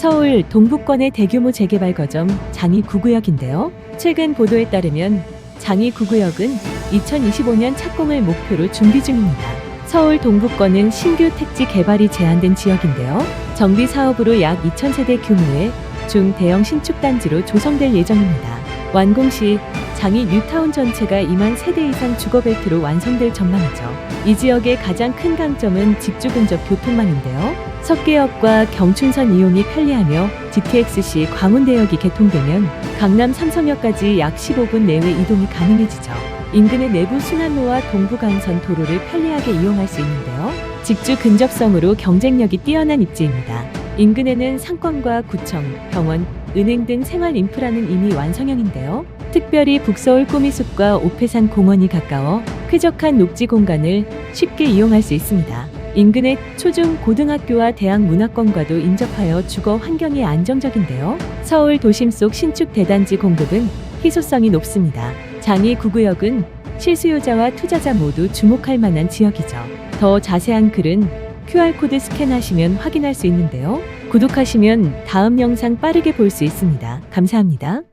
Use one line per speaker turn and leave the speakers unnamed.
서울 동북권의 대규모 재개발 거점 장이 9구역인데요. 최근 보도에 따르면 장이 9구역은 2025년 착공을 목표로 준비 중입니다. 서울 동북권은 신규 택지 개발이 제한된 지역인데요. 정비 사업으로 약 2,000세대 규모의 중대형 신축 단지로 조성될 예정입니다. 완공 시 장이 뉴타운 전체가 2만 세대 이상 주거벨트로 완성될 전망이죠. 이 지역의 가장 큰 강점은 직주 근접 교통망인데요. 석계역과 경춘선 이용이 편리하며 GTX-C 광운대역이 개통되면 강남 삼성역까지 약 15분 내외 이동이 가능해지죠. 인근의 내부 순환로와 동부간선 도로를 편리하게 이용할 수 있는데요. 직주 근접성으로 경쟁력이 뛰어난 입지입니다. 인근에는 상권과 구청, 병원, 은행 등 생활 인프라는 이미 완성형인데요. 특별히 북서울 꾸미숲과 오페산 공원이 가까워 쾌적한 녹지 공간을 쉽게 이용할 수 있습니다. 인근의 초중 고등학교와 대학 문화권과도 인접하여 주거 환경이 안정적인데요. 서울 도심 속 신축 대단지 공급은 희소성이 높습니다. 장이 구구역은 실수요자와 투자자 모두 주목할 만한 지역이죠. 더 자세한 글은 QR코드 스캔하시면 확인할 수 있는데요. 구독하시면 다음 영상 빠르게 볼 수 있습니다. 감사합니다.